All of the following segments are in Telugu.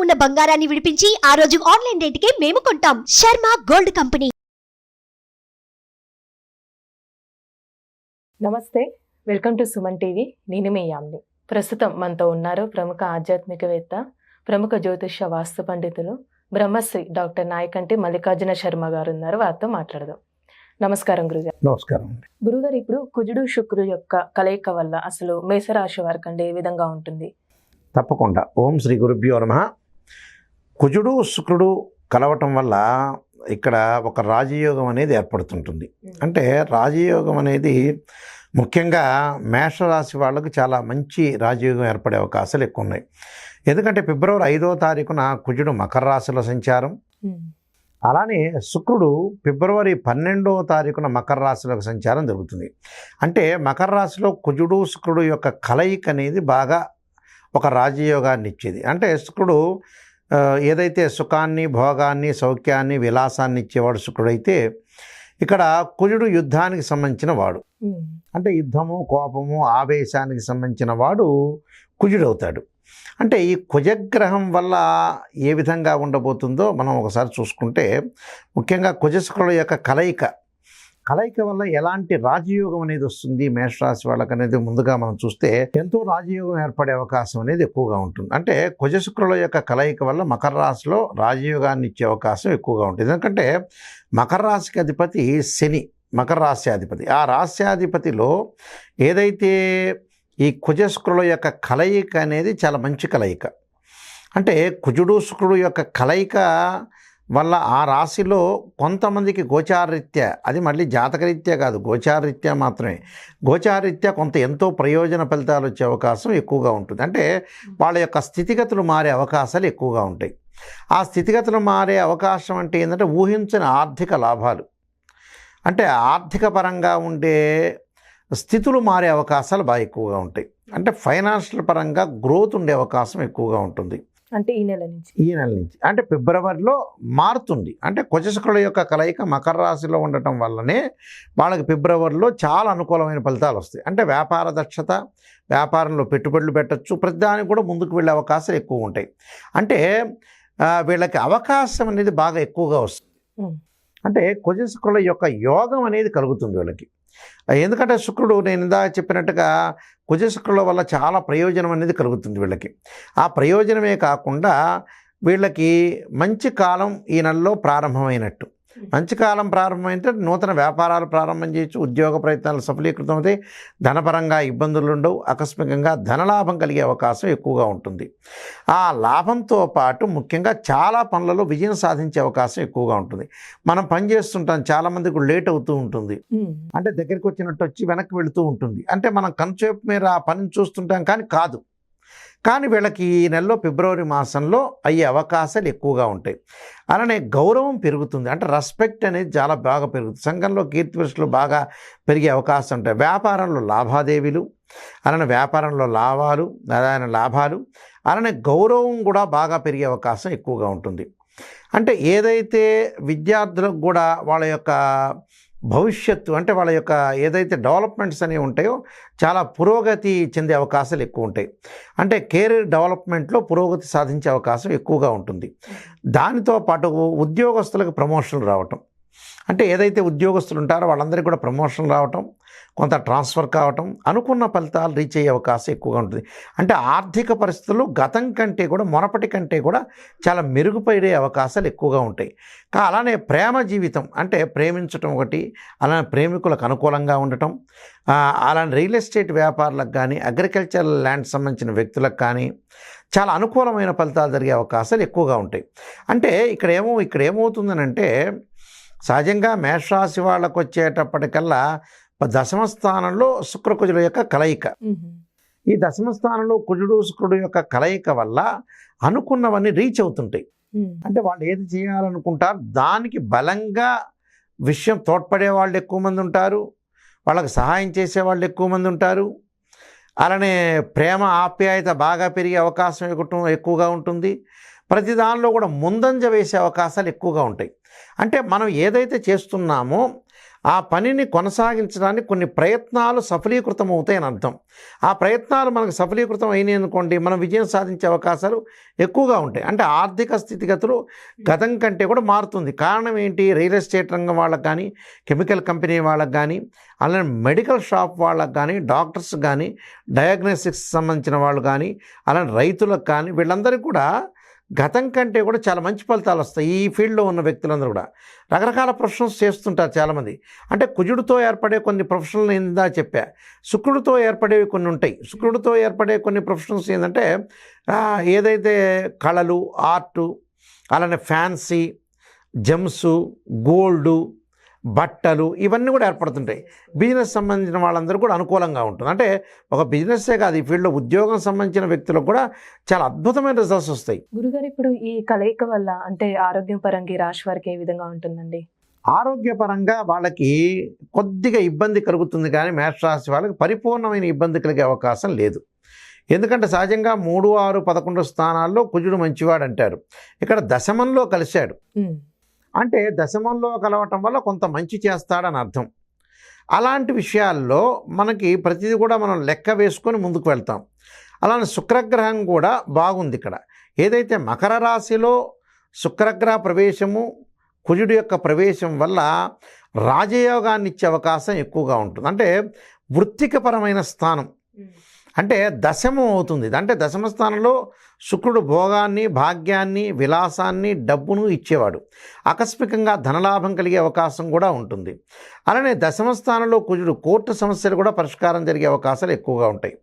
ఉన్న బంగారాన్ని విడిపించి ఆ రోజు ఆన్లైన్ రేటుకే మేము కొంటాం. Sharma gold company. నమస్తే వెల్కమ్ టు సుమన్ టీవీ. నేను మీ యామ్ని. ప్రస్తుతం మనతో ఉన్నారు ప్రముఖ ఆధ్యాత్మికవేత్త ప్రముఖ జ్యోతిష వాస్తు పండితులు బ్రహ్మశ్రీ డాక్టర్ నాయకంటి మల్లికార్జున శర్మ గారు ఉన్నారు వారితో మాట్లాడదాం. నమస్కారం గురుగారు. నమస్కారం. గురుగారు ఇప్పుడు కుజుడు శుక్రుడు యొక్క కలయిక వల్ల అసలు మేషరాశి వారికి అంటే ఏ విధంగా ఉంటుంది? తప్పకుండా. ఓం శ్రీ గురుభ్యో నమ. కుజుడు శుక్రుడు కలవటం వల్ల ఇక్కడ ఒక రాజయోగం అనేది ఏర్పడుతుంటుంది. అంటే రాజయోగం అనేది ముఖ్యంగా మేషరాశి వాళ్ళకు చాలా మంచి రాజయోగం ఏర్పడే అవకాశాలు ఎక్కువ ఉన్నాయి ఎందుకంటే ఫిబ్రవరి ఐదో తారీఖున కుజుడు మకర రాశిలో సంచారం. అలానే శుక్రుడు ఫిబ్రవరి పన్నెండవ తారీఖున మకర రాశిలోకి సంచారం జరుగుతుంది. అంటే మకర రాశిలో కుజుడు శుక్రుడు యొక్క కలయిక అనేది బాగా ఒక రాజయోగాన్ని ఇచ్చేది. అంటే శుక్రుడు ఏదైతే సుఖాన్ని భోగాన్ని సౌఖ్యాన్ని విలాసాన్ని ఇచ్చేవాడు శుక్రుడైతే ఇక్కడ కుజుడు యుద్ధానికి సంబంధించిన వాడు. అంటే యుద్ధము కోపము ఆవేశానికి సంబంధించిన వాడు కుజుడవుతాడు. అంటే ఈ కుజగ్రహం వల్ల ఏ విధంగా ఉండబోతుందో మనం ఒకసారి చూసుకుంటే ముఖ్యంగా కుజశుక్రుల యొక్క కలయిక కలయిక వల్ల ఎలాంటి రాజయోగం అనేది వస్తుంది? మేషరాశి వాళ్ళకి అనేది ముందుగా మనం చూస్తే ఎంతో రాజయోగం ఏర్పడే అవకాశం అనేది ఎక్కువగా ఉంటుంది. అంటే కుజశుక్రుల యొక్క కలయిక వల్ల మకర రాశిలో రాజయోగాన్ని ఇచ్చే అవకాశం ఎక్కువగా ఉంటుంది. ఎందుకంటే మకర రాశికి అధిపతి శని మకర రాశ్యాధిపతి ఆ రాశ్యాధిపతిలో ఏదైతే ఈ కుజశుక్రుల యొక్క కలయిక అనేది చాలా మంచి కలయిక. అంటే కుజుడు శుక్రుడు యొక్క కలయిక వల్ల ఆ రాశిలో కొంతమందికి గోచారరీత్యా అది మళ్ళీ జాతకరీత్యా కాదు గోచారరీత్యా మాత్రమే. గోచారరీత్యా కొంత ఎంతో ప్రయోజన ఫలితాలు వచ్చే అవకాశం ఎక్కువగా ఉంటుంది. అంటే వాళ్ళ యొక్క స్థితిగతులు మారే అవకాశాలు ఎక్కువగా ఉంటాయి. ఆ స్థితిగతులు మారే అవకాశం అంటే ఏంటంటే ఊహించని ఆర్థిక లాభాలు. అంటే ఆర్థిక పరంగా ఉండే స్థితులు మారే అవకాశాలు బాగా ఎక్కువగా ఉంటాయి. అంటే ఫైనాన్షియల్ పరంగా గ్రోత్ ఉండే అవకాశం ఎక్కువగా ఉంటుంది. అంటే ఈ నెల నుంచి. ఈ నెల నుంచి. అంటే ఫిబ్రవరిలో మారుతుంది. అంటే కుజశుక్రుల యొక్క కలయిక మకర రాశిలో ఉండటం వల్లనే వాళ్ళకి ఫిబ్రవరిలో చాలా అనుకూలమైన ఫలితాలు వస్తాయి. అంటే వ్యాపార దక్షత వ్యాపారంలో పెట్టుబడులు పెట్టచ్చు. ప్రతిదానికి కూడా ముందుకు వెళ్ళే అవకాశాలు ఎక్కువ ఉంటాయి. అంటే వీళ్ళకి అవకాశం అనేది బాగా ఎక్కువగా వస్తుంది. అంటే కుజశుక్రుల యొక్క యోగం అనేది కలుగుతుంది వీళ్ళకి. ఎందుకంటే శుక్రుడు నేను ఇందా చెప్పినట్టుగా కుజశుక్రుల వల్ల చాలా ప్రయోజనం అనేది కలుగుతుంది వీళ్ళకి. ఆ ప్రయోజనమే కాకుండా వీళ్ళకి మంచి కాలం ఈ నెలలో ప్రారంభమైనట్టు. మంచి కాలం ప్రారంభమైతే నూతన వ్యాపారాలు ప్రారంభం చేయొచ్చు ఉద్యోగ ప్రయత్నాలు సఫలీకృతం అవుతాయి ధనపరంగా ఇబ్బందులు ఉండవు ఆకస్మికంగా ధనలాభం కలిగే అవకాశం ఎక్కువగా ఉంటుంది. ఆ లాభంతో పాటు ముఖ్యంగా చాలా పనులలో విజయం సాధించే అవకాశం ఎక్కువగా ఉంటుంది. మనం పని చేస్తుంటాం చాలామందికి లేట్ అవుతూ ఉంటుంది. అంటే దగ్గరికి వచ్చినట్టు వచ్చి వెనక్కి వెళుతూ ఉంటుంది. అంటే మనం కనుచేపు మీద ఆ పనిని చూస్తుంటాం కానీ కాదు. కానీ వీళ్ళకి ఈ నెలలో ఫిబ్రవరి మాసంలో అయ్యే అవకాశాలు ఎక్కువగా ఉంటాయి. అలానే గౌరవం పెరుగుతుంది. అంటే రెస్పెక్ట్ అనేది చాలా బాగా పెరుగుతుంది. సంఘంలో కీర్తి బాగా పెరిగే అవకాశం ఉంటాయి. వ్యాపారంలో లాభాదేవీలు అలానే వ్యాపారంలో లాభాలు అదాన లాభాలు అలానే గౌరవం కూడా బాగా పెరిగే అవకాశం ఎక్కువగా ఉంటుంది. అంటే ఏదైతే విద్యార్థులకు కూడా వాళ్ళ యొక్క భవిష్యత్తు అంటే వాళ్ళ యొక్క ఏదైతే డెవలప్మెంట్స్ అనేవి ఉంటాయో చాలా పురోగతి చెందే అవకాశాలు ఎక్కువ ఉంటాయి. అంటే కెరీర్ డెవలప్మెంట్లో పురోగతి సాధించే అవకాశం ఎక్కువగా ఉంటుంది. దానితో పాటు ఉద్యోగస్తులకు ప్రమోషన్లు రావటం. అంటే ఏదైతే ఉద్యోగస్తులు ఉంటారో వాళ్ళందరికీ కూడా ప్రమోషన్ రావటం కొంత ట్రాన్స్ఫర్ కావటం అనుకున్న ఫలితాలు రీచ్ అయ్యే అవకాశం ఎక్కువగా ఉంటుంది. అంటే ఆర్థిక పరిస్థితులు గతం కంటే కూడా మొనపటి కంటే కూడా చాలా మెరుగుపడే అవకాశాలు ఎక్కువగా ఉంటాయి. కా అలానే ప్రేమ జీవితం అంటే ప్రేమించటం ఒకటి అలానే ప్రేమికులకు అనుకూలంగా ఉండటం అలానే రియల్ ఎస్టేట్ వ్యాపారులకు కానీ అగ్రికల్చరల్ ల్యాండ్ సంబంధించిన వ్యక్తులకు కానీ చాలా అనుకూలమైన ఫలితాలు జరిగే అవకాశాలు ఎక్కువగా ఉంటాయి. అంటే ఇక్కడ ఏమో ఇక్కడ ఏమవుతుందనంటే సహజంగా మేషరాశి వాళ్ళకు వచ్చేటప్పటికల్లా దశమ స్థానంలో శుక్రకుజుల యొక్క కలయిక. ఈ దశమ స్థానంలో కుజుడు శుక్రుడు యొక్క కలయిక వల్ల అనుకున్నవన్నీ రీచ్ అవుతుంటాయి. అంటే వాళ్ళు ఏది చేయాలనుకుంటారు? దానికి బలంగా విషయం తోడ్పడే వాళ్ళు ఎక్కువ మంది ఉంటారు. వాళ్ళకి సహాయం చేసే వాళ్ళు ఎక్కువ మంది ఉంటారు. అలానే ప్రేమ ఆప్యాయత బాగా పెరిగే అవకాశం ఎక్కువ ఎక్కువగా ఉంటుంది. ప్రతి దానిలో కూడా ముందంజ వేసే అవకాశాలు ఎక్కువగా ఉంటాయి. అంటే మనం ఏదైతే చేస్తున్నామో ఆ పనిని కొనసాగించడానికి కొన్ని ప్రయత్నాలు సఫలీకృతం అవుతాయని అర్థం. ఆ ప్రయత్నాలు మనకు సఫలీకృతం అయినాయి అనుకోండి మనం విజయం సాధించే అవకాశాలు ఎక్కువగా ఉంటాయి. అంటే ఆర్థిక స్థితిగతులు గతం కంటే కూడా మారుతుంది. కారణం ఏంటి? రియల్ ఎస్టేట్ రంగం వాళ్ళకి కానీ కెమికల్ కంపెనీ వాళ్ళకి కానీ అలానే మెడికల్ షాప్ వాళ్ళకి కానీ డాక్టర్స్ కానీ డయాగ్నోస్టిక్స్ సంబంధించిన వాళ్ళు కానీ అలానే రైతులకు కానీ వీళ్ళందరికీ కూడా గతం కంటే కూడా చాలా మంచి ఫలితాలు వస్తాయి ఈ ఫీల్డ్లో ఉన్న వ్యక్తులందరూ కూడా. రకరకాల ప్రొఫెషన్స్ చేస్తుంటారు చాలామంది. అంటే కుజుడితో ఏర్పడే కొన్ని ప్రొఫెషన్లు ఇందా చెప్పా. శుక్రుడితో ఏర్పడేవి కొన్ని ఉంటాయి. శుక్రుడితో ఏర్పడే కొన్ని ప్రొఫెషన్స్ ఏంటంటే ఏదైతే కళలు ఆర్టు అలానే ఫ్యాన్సీ జెమ్స్ గోల్డు బట్టలు ఇవన్నీ కూడా ఏర్పడుతుంటాయి. బిజినెస్ సంబంధించిన వాళ్ళందరూ కూడా అనుకూలంగా ఉంటుంది. అంటే ఒక బిజినెస్సే కాదు ఈ ఫీల్డ్లో ఉద్యోగం సంబంధించిన వ్యక్తులకు కూడా చాలా అద్భుతమైన రిజల్ట్స్ వస్తాయి. గురుగారు ఇప్పుడు ఈ కలయిక వల్ల అంటే ఆరోగ్యం పరంగా ఈ రాశి వారికి ఏ విధంగా ఉంటుందండి? ఆరోగ్యపరంగా వాళ్ళకి కొద్దిగా ఇబ్బంది కలుగుతుంది కానీ మేషరాశి వాళ్ళకి పరిపూర్ణమైన ఇబ్బంది కలిగే అవకాశం లేదు. ఎందుకంటే సహజంగా మూడు ఆరు పదకొండు స్థానాల్లో కుజుడు మంచివాడు అంటారు ఇక్కడ దశమంలో కలిశాడు. అంటే దశమంలో కలవటం వల్ల కొంత మంచి చేస్తాడని అర్థం. అలాంటి విషయాల్లో మనకి ప్రతిదీ కూడా మనం లెక్క వేసుకొని ముందుకు వెళ్తాం. అలానే శుక్రగ్రహం కూడా బాగుంది ఇక్కడ. ఏదైతే మకర రాశిలో శుక్రగ్రహ ప్రవేశము కుజుడు యొక్క ప్రవేశం వల్ల రాజయోగాన్ని ఇచ్చే అవకాశం ఎక్కువగా ఉంటుంది. అంటే వృత్తికపరమైన స్థానం. అంటే దశమం అవుతుంది. అంటే దశమ స్థానంలో శుక్రుడు భోగాన్ని భాగ్యాన్ని విలాసాన్ని డబ్బును ఇచ్చేవాడు. ఆకస్మికంగా ధనలాభం కలిగే అవకాశం కూడా ఉంటుంది. అలానే దశమ స్థానంలో కుజుడు కోర్టు సమస్యలు కూడా పరిష్కారం జరిగే అవకాశాలు ఎక్కువగా ఉంటాయి.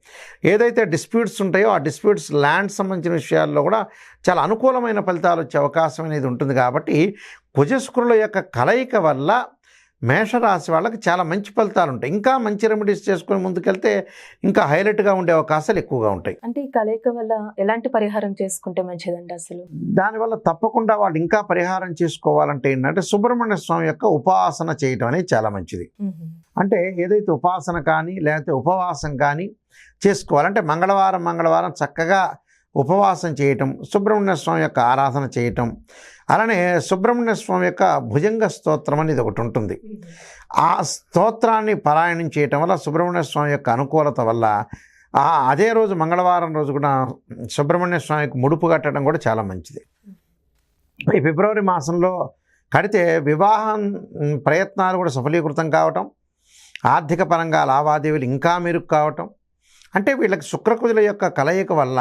ఏదైతే డిస్ప్యూట్స్ ఉంటాయో ఆ డిస్ప్యూట్స్ ల్యాండ్ సంబంధించిన విషయాల్లో కూడా చాలా అనుకూలమైన ఫలితాలు వచ్చే అవకాశం అనేది ఉంటుంది. కాబట్టి కుజశుక్రుల యొక్క కలయిక వల్ల మేషరాశి వాళ్ళకి చాలా మంచి ఫలితాలు ఉంటాయి. ఇంకా మంచి రెమెడీస్ చేసుకొని ముందుకెళ్తే ఇంకా హైలైట్గా ఉండే అవకాశాలు ఎక్కువగా ఉంటాయి. అంటే ఈ కలయిక వల్ల ఎలాంటి పరిహారం చేసుకుంటే మంచిదండి అసలు? దానివల్ల తప్పకుండా వాళ్ళు ఇంకా పరిహారం చేసుకోవాలంటే ఏంటంటే సుబ్రహ్మణ్య స్వామి యొక్క ఉపాసన చేయటం అనేది చాలా మంచిది. అంటే ఏదైతే ఉపాసన కానీ లేకపోతే ఉపవాసం కానీ చేసుకోవాలంటే మంగళవారం మంగళవారం చక్కగా ఉపవాసం చేయటం సుబ్రహ్మణ్య స్వామి యొక్క ఆరాధన చేయటం అలానే సుబ్రహ్మణ్య స్వామి యొక్క భుజంగ స్తోత్రం అనేది ఒకటి ఉంటుంది. ఆ స్తోత్రాన్ని పారాయణం చేయటం వల్ల సుబ్రహ్మణ్య స్వామి యొక్క అనుకూలత వల్ల ఆ అదే రోజు మంగళవారం రోజు కూడా సుబ్రహ్మణ్య స్వామికి ముడుపు కట్టడం కూడా చాలా మంచిది. ఈ ఫిబ్రవరి మాసంలో కడితే వివాహం ప్రయత్నాలు కూడా సఫలీకృతం కావటం ఆర్థిక పరంగా లావాదేవీలు ఇంకా మెరుగు కావటం అంటే వీళ్ళకి శుక్రకుజుల యొక్క కలయిక వల్ల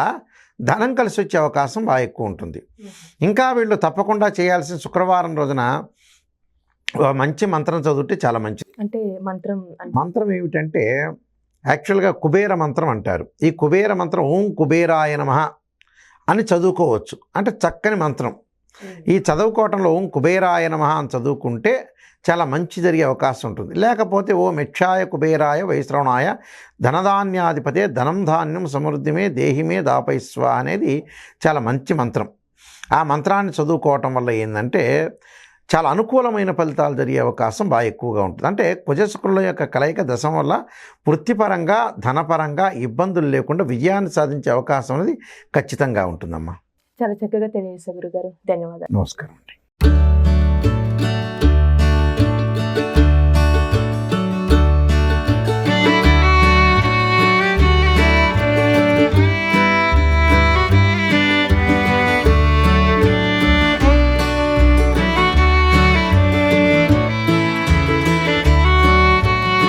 ధనం కలిసి వచ్చే అవకాశం బాగా ఎక్కువ ఉంటుంది. ఇంకా వీళ్ళు తప్పకుండా చేయాల్సిన శుక్రవారం రోజున మంచి మంత్రం చదివితే చాలా మంచిది. అంటే మంత్రం మంత్రం ఏమిటంటే యాక్చువల్గా కుబేర మంత్రం అంటారు. ఈ కుబేర మంత్రం ఓం కుబేరాయ నమః అని చదువుకోవచ్చు. అంటే చక్కని మంత్రం. ఈ చదువుకోవటంలో ఓం కుబేరాయ నమః అని చదువుకుంటే చాలా మంచి జరిగే అవకాశం ఉంటుంది. లేకపోతే ఓ మెక్షాయ కుబేరాయ వైశ్రవణాయ ధనధాన్యాధిపతే ధనం ధాన్యం సమృద్ధిమే దేహిమే దాపైస్వ అనేది చాలా మంచి మంత్రం. ఆ మంత్రాన్ని చదువుకోవటం వల్ల ఏంటంటే చాలా అనుకూలమైన ఫలితాలు జరిగే అవకాశం బాగా ఎక్కువగా ఉంటుంది. అంటే కుజశుక్రుల యొక్క కలయిక దశం వల్ల వృత్తిపరంగా ధనపరంగా ఇబ్బందులు లేకుండా విజయాన్ని సాధించే అవకాశం అనేది ఖచ్చితంగా ఉంటుందమ్మా. చాలా చక్కగా తెలియజేశారు గురుగారు. ధన్యవాదాలు. నమస్కారం అండి.